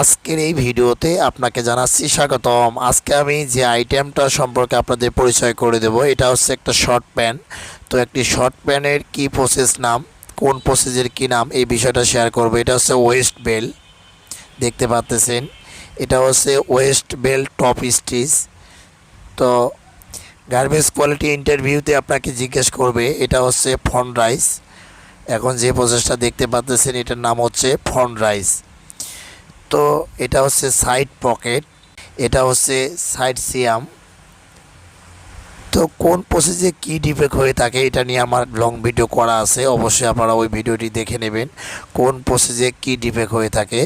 আজকের এই ভিডিওতে আপনাকে জানাচ্ছি স্বাগতম। আজকে আমি যে আইটেমটা সম্পর্কে আপনাদের পরিচয় করে দেব, এটা হচ্ছে একটা শর্ট প্যান্ট তো একটি শর্ট প্যান্টের কি প্রসেস নাম, কোন প্রসেসের কি নাম, এই বিষয়টা শেয়ার করব। এটা হচ্ছে ওয়েস্ট বেল দেখতে পাচ্তেছেন। এটা হচ্ছে ওয়েস্ট বেল টপ স্টিচ তো গার্মেন্টস কোয়ালিটি ইন্টারভিউতে আপনাকে জিজ্ঞেস করবে, এটা হচ্ছে ফন রাইস। এখন যে প্রসেসটা দেখতে পাচ্তেছেন, এটার নাম হচ্ছে ফন রাইস। তো এটা হচ্ছে সাইড পকেট এটা হচ্ছে সাইড সিয়াম তো কোন প্রসেসে কী ডিফেক্ট হয়ে থাকে এটা নিয়ে আমার লং ভিডিও করা আছে, অবশ্যই আপনারা ওই ভিডিওটি দেখে নেবেন, কোন প্রসেসে কী ডিফেক্ট হয়ে থাকে।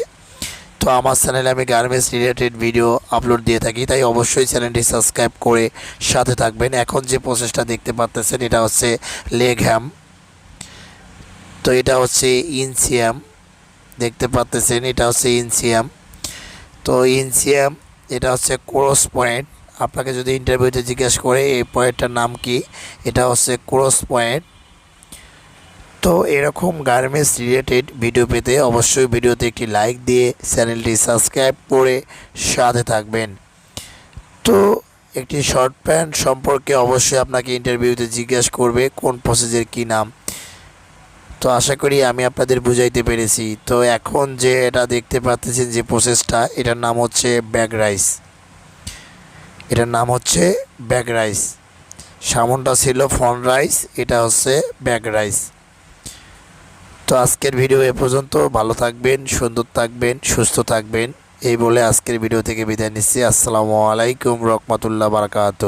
তো আমার চ্যানেলে আমি গার্মেন্টস রিলেটেড ভিডিও আপলোড দিয়ে থাকি, তাই অবশ্যই চ্যানেলটি সাবস্ক্রাইব করে সাথে থাকবেন। এখন যে প্রসেসটা দেখতে পাচ্তেছেন এটা হচ্ছে লেগ হ্যাম তো এটা হচ্ছে ইনসিয়াম দেখতে পাচ্তেছেন এটা হচ্ছে ইনসিয়াম। তো ইনসিয়াম, এটা হচ্ছে ক্রস পয়েন্ট। আপনাকে যদি ইন্টারভিউতে জিজ্ঞেস করে, এই পয়েন্টটার নাম কি? এটা হচ্ছে ক্রস পয়েন্ট। তো এরকম গার্মেন্টস রিলেটেড ভিডিও পেতে অবশ্যই ভিডিওতে একটি লাইক দিয়ে চ্যানেলটি সাবস্ক্রাইব করে সাথে থাকবেন। তো একটি শর্ট প্যান্ট সম্পর্কে অবশ্যই আপনাকে ইন্টারভিউতে জিজ্ঞেস করবে, কোন প্রসেসের কী নাম। তো আশা করি আমি আপনাদের বুঝাইতে পেরেছি। তো এখন যে এটা দেখতে পাচ্ছেন যে প্রসেসটা এটার নাম হচ্ছে ব্যাগ রাইস। এটার নাম হচ্ছে ব্যাগ রাইস। সামনটা ছিল ফন রাইস, এটা হচ্ছে ব্যাগ রাইস। তো আজকের ভিডিও এ পর্যন্ত। ভালো থাকবেন, সুন্দর থাকবেন, সুস্থ থাকবেন। এই বলে আজকের ভিডিও থেকে বিদায় নিচ্ছি। আসসালামু আলাইকুম রহমতুল্লাহ বারকাত